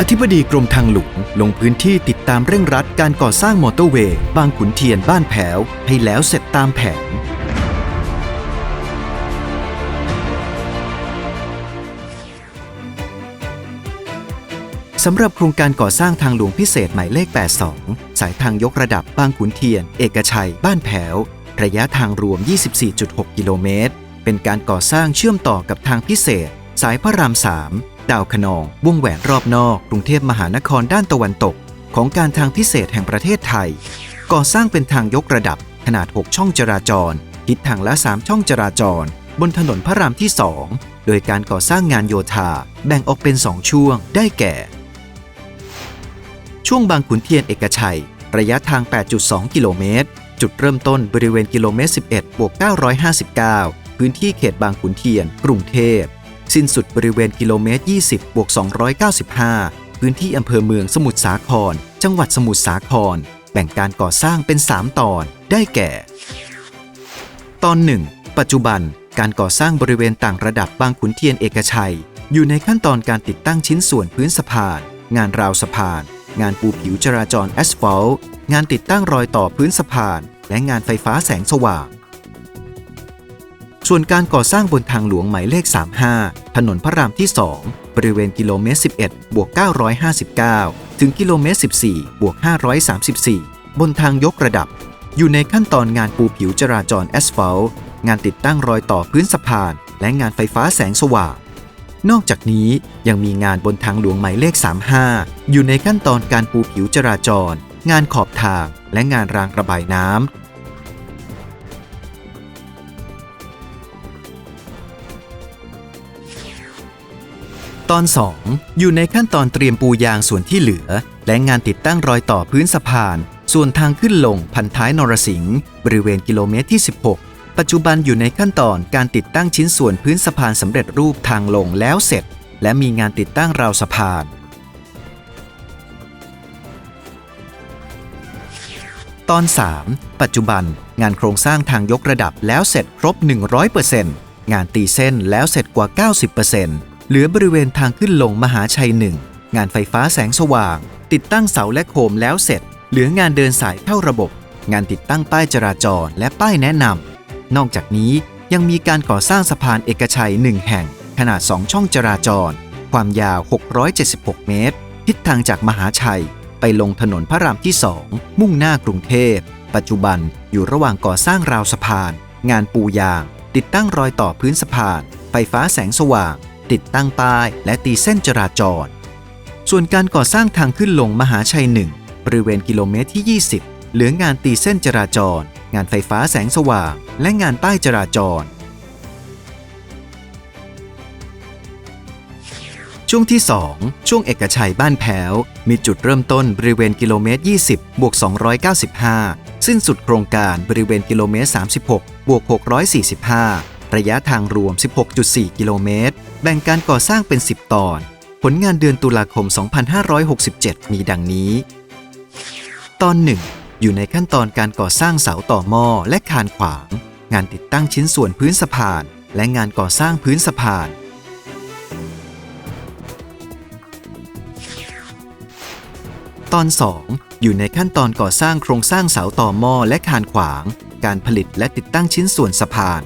อธิบดีกรมทางหลวงลงพื้นที่ติดตามเร่งรัดการก่อสร้างมอเตอร์เวย์บางขุนเทียนบ้านแผวให้แล้วเสร็จตามแผน สำหรับโครงการก่อสร้างทางหลวงพิเศษหมายเลข 82 สายทางยกระดับบางขุนเทียน เอกชัย บ้านแผว ระยะทางรวม 24.6 กิโลเมตร เป็นการก่อสร้างเชื่อมต่อกับทางพิเศษ สายพระราม 3 ดาวคะนอง วงแหวนรอบนอกกรุงเทพมหานครด้านตะวันตก ของการทางพิเศษแห่งประเทศไทย ก่อสร้างเป็นทางยกระดับขนาด 6 ช่องจราจร ทิศทางละ 3 ช่องจราจร บนถนนพระรามที่ 2 โดยการก่อสร้างงานโยธาแบ่งออกเป็น 2 ช่วง ได้แก่ ช่วงบางขุนเทียนเอกชัย ระยะทาง 8.2 กิโลเมตร จุดเริ่มต้นบริเวณกิโลเมตร 11บวก959 พื้นที่เขตบางขุนเทียน กรุงเทพ สิ้นสุดบริเวณกิโลเมตร 20บวก295 พื้นที่อำเภอเมืองสมุทรสาคร จังหวัดสมุทรสาคร แบ่งการก่อสร้างเป็น 3 ตอน ได้แก่ ตอน 1 ปัจจุบัน การก่อสร้างบริเวณต่างระดับบางขุนเทียนเอกชัย อยู่ในขั้นตอนการติดตั้งชิ้นส่วนพื้นสะพาน งานราวสะพาน งานปูผิวจราจรแอสฟัลต์ งานติดตั้งรอยต่อพื้นสะพาน และงานไฟฟ้าแสงสว่าง ส่วนการก่อสร้างบนทางหลวงหมายเลข 35 ถนนพระรามที่ 2 บริเวณกิโลเมตร 11 บวก 959 ถึงกิโลเมตร 14 บวก 534 บนทางยกระดับ อยู่ในขั้นตอนงานปูผิวจราจรแอสฟัลต์ งานติดตั้งรอยต่อพื้นสะพาน และงานไฟฟ้าแสงสว่าง นอกจากนี้ยังมีงานบนทางหลวงหมายเลข 35 อยู่ในขั้นตอนการปูผิวจราจร งานขอบทาง และงานรางระบายน้ำ อน2อยู่ในขั้นตอนเตรียมปูยางส่วนที่เหลือ และงานติดตั้งรอยต่อพื้นสะพาน ส่วนทางขึ้นลงพันท้ายนรสิงห์บริเวณกิโลเมตรที่ 16 ปัจจุบันอยู่ในขั้นตอนการติดตั้งชิ้นส่วนพื้นสะพานสำเร็จรูปทางลงแล้วเสร็จ และมีงานติดตั้งราวสะพาน ตอน 3 ปัจจุบันงานโครงสร้างทางยกระดับแล้วเสร็จครบ 100%งานตีเส้นแล้วเสร็จกว่า 90% เหลือบริเวณทางขึ้นลงมหาชัย1งานไฟฟ้าแสงสว่าง ติดตั้งเสาและโคมแล้วเสร็จ เหลืองานเดินสายเข้าระบบ งานติดตั้งป้ายจราจรและป้ายแนะนำนอกจากนี้ยังมีการก่อสร้างสะพานเอกชัย1แห่ง ขนาด 2 ช่องจราจร ความยาว 676 เมตร ทิศทางจากมหาชัย ไปลงถนนพระรามที่ 2 มุ่งหน้ากรุงเทพ ปัจจุบันอยู่ระหว่างก่อสร้างราวสะพาน งานปูยาง ติดตั้งรอยต่อพื้นสะพาน ไฟฟ้าแสงสว่าง ติดตั้งป้ายและตีเส้นจราจร ส่วนการก่อสร้างทางขึ้นลงมหาชัย1บริเวณกิโลเมตรที่ 20 เหลืองานตีเส้นจราจร งานไฟฟ้าแสงสว่าง และงานป้ายจราจร ช่วงที่ 2 ช่วงเอกชัยบ้านแพ้ว มีจุดเริ่มต้นบริเวณกิโลเมตร 20บวก295 สิ้นสุดโครงการบริเวณกิโลเมตร 36บวก645 ระยะทางรวม 16.4 กิโลเมตร แบ่งการก่อสร้างเป็น 10 ตอน ผลงานเดือนตุลาคม 2567 มีดังนี้ ตอน 1 อยู่ในขั้นตอนการก่อสร้างเสาต่อหม้อและคานขวาง งานติดตั้งชิ้นส่วนพื้นสะพาน และงานก่อสร้างพื้นสะพาน ตอน 2 อยู่ในขั้นตอนก่อสร้างโครงสร้างเสาต่อหม้อและคานขวาง การผลิตและติดตั้งชิ้นส่วนสะพาน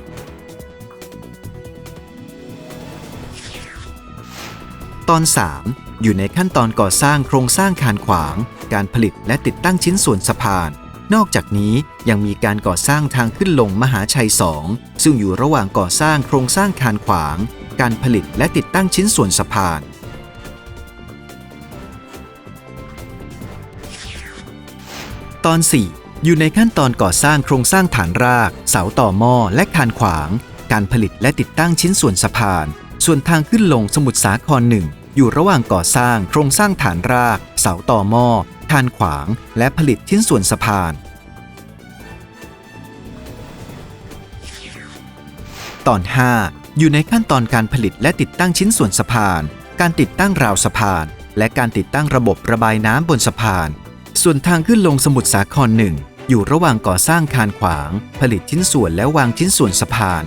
ตอน 3 อยู่ในขั้นตอนก่อสร้างโครงสร้างคานขวาง การผลิตและติดตั้งชิ้นส่วนสะพาน นอกจากนี้ยังมีการก่อสร้างทางขึ้นลงมหาชัย 2 ซึ่งอยู่ระหว่างก่อสร้างโครงสร้างคานขวาง การผลิตและติดตั้งชิ้นส่วนสะพานตอน 4 อยู่ในขั้นตอนก่อสร้างโครงสร้างฐานราก เสาต่อหม้อและคานขวาง การผลิตและติดตั้งชิ้นส่วนสะพาน ส่วนทางขึ้นลงสมุทรสาครหนึ่งอยู่ระหว่างก่อสร้างโครงสร้างฐานราก เสาต่อหม้อคานขวาง และผลิตชิ้นส่วนสะพาน ตอน 5 อยู่ในขั้นตอนการผลิตและติดตั้งชิ้นส่วนสะพาน การติดตั้งราวสะพาน และการติดตั้งระบบระบายน้ำบนสะพาน ส่วนทางขึ้นลงสมุทรสาครหนึ่งอยู่ระหว่างก่อสร้างคานขวาง ผลิตชิ้นส่วนและวางชิ้นส่วนสะพาน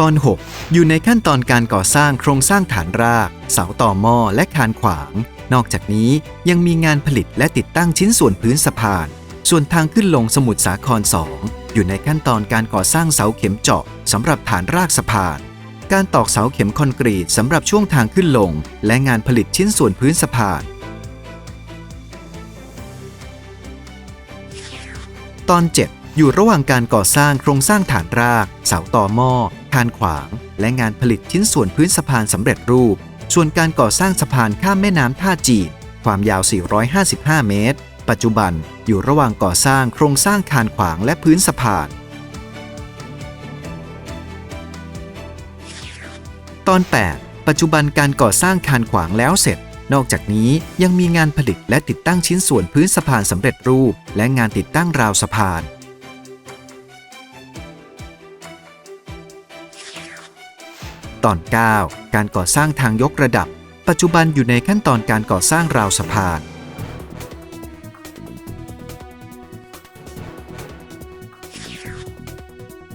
ตอน 6 อยู่ในขั้นตอนการก่อสร้างโครงสร้างฐานราก เสาต่อหม้อและคานขวาง นอกจากนี้ยังมีงานผลิตและติดตั้งชิ้นส่วนพื้นสะพาน ส่วนทางขึ้นลงสมุทรสาคร 2 อยู่ในขั้นตอนการก่อสร้างเสาเข็มเจาะสำหรับฐานรากสะพาน การตอกเสาเข็มคอนกรีตสำหรับช่วงทางขึ้นลง และงานผลิตชิ้นส่วนพื้นสะพาน ตอน 7 อยู่ระหว่างการก่อสร้างโครงสร้างฐานราก เสาต่อหม้อ คานขวาง และงานผลิตชิ้นส่วนพื้นสะพานสำเร็จรูป ส่วนการก่อสร้างสะพานข้ามแม่น้ำท่าจีนความยาว 455 เมตร ปัจจุบันอยู่ระหว่างก่อสร้างโครงสร้างคานขวางและพื้นสะพาน ตอน 8 ปัจจุบันการก่อสร้างคานขวางแล้วเสร็จ นอกจากนี้ยังมีงานผลิตและติดตั้งชิ้นส่วนพื้นสะพานสำเร็จรูป และงานติดตั้งราวสะพาน ตอน 9 การก่อสร้างทางยกระดับ ปัจจุบันอยู่ในขั้นตอนการก่อสร้างราวสะพาน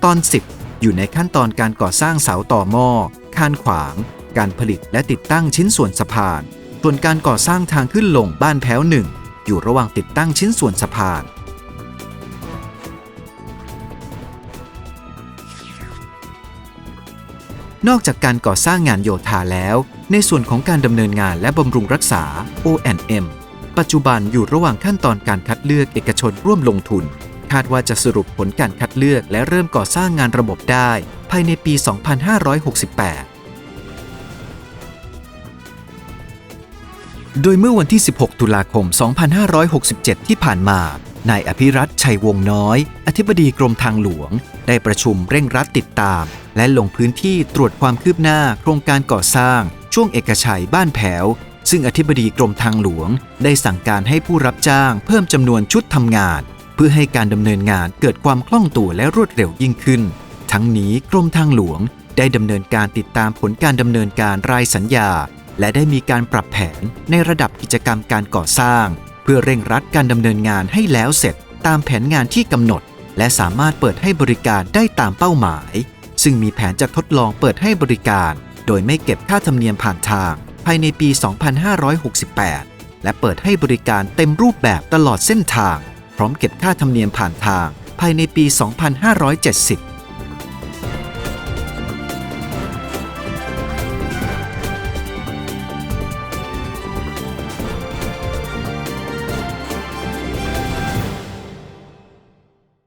ตอน 10 อยู่ในขั้นตอนการก่อสร้างเสาต่อหม้อคานขวาง การผลิตและติดตั้งชิ้นส่วนสะพาน ส่วนการก่อสร้างทางขึ้นลงบ้านแพ้วหนึ่งอยู่ระหว่างติดตั้งชิ้นส่วนสะพาน นอกจากการก่อสร้างงานโยธาแล้ว ในส่วนของการดำเนินงานและบำรุงรักษา O&M ปัจจุบันอยู่ระหว่างขั้นตอนการคัดเลือกเอกชนร่วมลงทุน คาดว่าจะสรุปผลการคัดเลือกและเริ่มก่อสร้างงานระบบได้ ภายในปี 2568โดยเมื่อวันที่ 16 ตุลาคม 2567 ที่ผ่านมา นายอภิรัตชัยวงศ์น้อย อธิบดีกรมทางหลวง ได้ประชุมเร่งรัดติดตาม และลงพื้นที่ตรวจความคืบหน้าโครงการก่อสร้าง ช่วงเอกชัยบ้านแผว ซึ่งอธิบดีกรมทางหลวง ได้สั่งการให้ผู้รับจ้างเพิ่มจำนวนชุดทำงาน เพื่อให้การดำเนินงานเกิดความคล่องตัวและรวดเร็วยิ่งขึ้น ทั้งนี้กรมทางหลวง ได้ดำเนินการติดตามผลการดำเนินการรายสัญญา และได้มีการปรับแผนในระดับกิจกรรมการก่อสร้าง พื่อเร่งรัดการดำเนินงานให้แล้วเสร็จตามแผนงานที่กำหนด และสามารถเปิดให้บริการได้ตามเป้าหมาย ซึ่งมีแผนจะทดลองเปิดให้บริการ โดยไม่เก็บค่าธรรมเนียมผ่านทาง ภายในปี 2568 และเปิดให้บริการเต็มรูปแบบตลอดเส้นทาง พร้อมเก็บค่าธรรมเนียมผ่านทาง ภายในปี 2570